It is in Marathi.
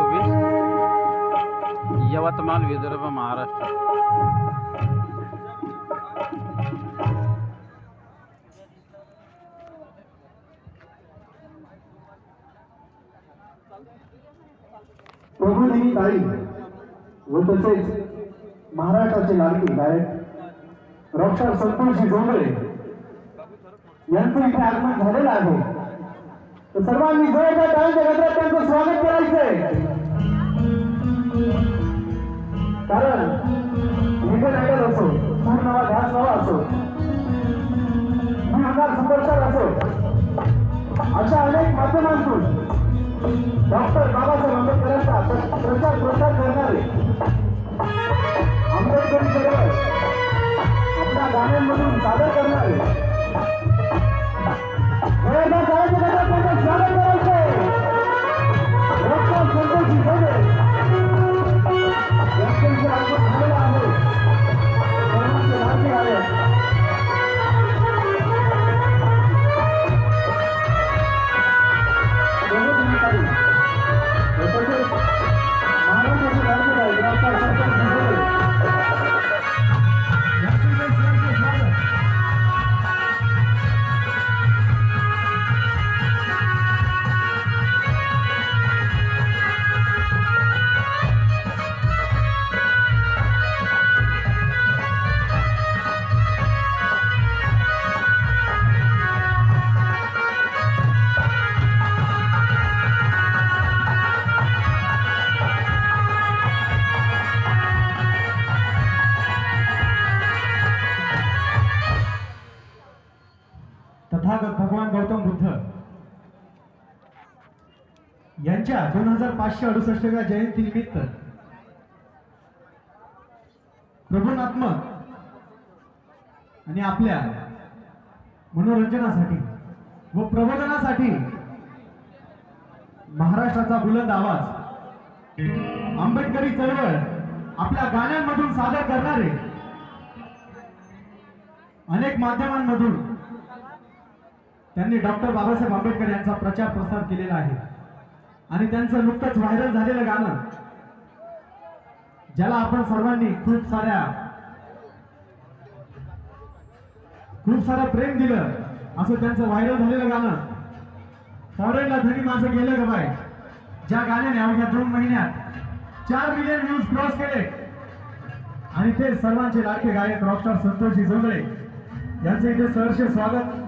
चोवीस. यवतमाळ विदर्भ महाराष्ट्र. प्रबोधिनी ताई व तसेच महाराष्ट्राचे लाडकी गायक डॉक्टर संतोषी डोंगरे यांचं इथे आगमन झालेलं आहे. तर सर्वांनी जोरदार टाळ्यांच्या गजरात त्यांचं स्वागत करायचंय. आंबेडकर असेल अशा अनेक माध्यमांतून डॉक्टर बाबासाहेब आंबेडकरांचा प्रचार प्रसार करणारे तथागत भगवान गौतम बुद्ध. यांच्या दोन हजार पाचशे अडुसष्टव्या जयंतीनिमित्त प्रबोधात्मक आणि आपल्या मनोरंजनासाठी व प्रबोधनासाठी महाराष्ट्राचा बुलंद आवाज आंबेडकरी चळवळ आपल्या गाण्यांमधून सादर करणारे अनेक माध्यमांमधून त्यांनी डॉक्टर बाबासाहेब आंबेडकर यांचा प्रचार प्रसार केलेला आहे. आणि त्यांचं नुकतंच व्हायरल झालेलं गाणं ज्याला आपण सर्वांनी खूप साऱ्या खूप सारं प्रेम दिलं असं त्यांचं व्हायरल झालेलं गाणं. फॉरेनला धनी माझं गेलं ग बाय ज्या गाण्याने अवघ्या दोन महिन्यात चार मिलियन व्ह्यूज क्रॉस केले. आणि ते सर्वांचे लाडके गायक रॉकस्टार संतोषजी जोगळे यांचे इथे सहर्ष स्वागत.